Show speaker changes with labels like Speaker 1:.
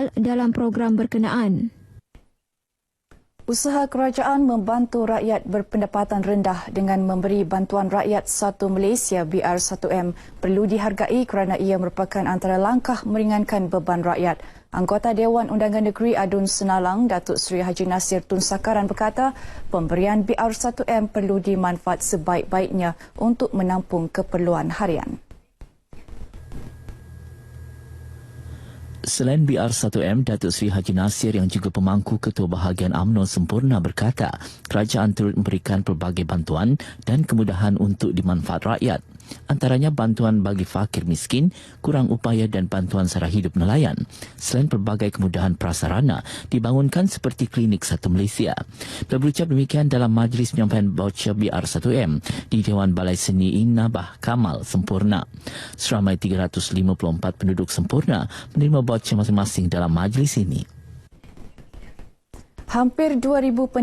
Speaker 1: awal dalam program berkenaan.
Speaker 2: Usaha kerajaan membantu rakyat berpendapatan rendah dengan memberi bantuan rakyat satu Malaysia BR1M perlu dihargai kerana ia merupakan antara langkah meringankan beban rakyat. Anggota Dewan Undangan Negeri Adun Senalang, Datuk Seri Haji Nasir Tun Sakaran berkata, pemberian BR1M perlu dimanfaat sebaik-baiknya untuk menampung keperluan harian.
Speaker 3: Selain BR1M, Datuk Seri Haji Nasir yang juga pemangku Ketua Bahagian UMNO Sempurna berkata, kerajaan turut memberikan pelbagai bantuan dan kemudahan untuk dimanfaat rakyat antaranya bantuan bagi fakir miskin, kurang upaya dan bantuan sara hidup nelayan. Selain pelbagai kemudahan prasarana dibangunkan seperti klinik satu Malaysia. Berucap demikian dalam majlis penyampaian voucher BR1M di Dewan Balai Seni Inabah Kamal Sempurna. Seramai 354 penduduk sempurna menerima voucher masing-masing dalam majlis ini.
Speaker 2: Hampir 2,000 penduduk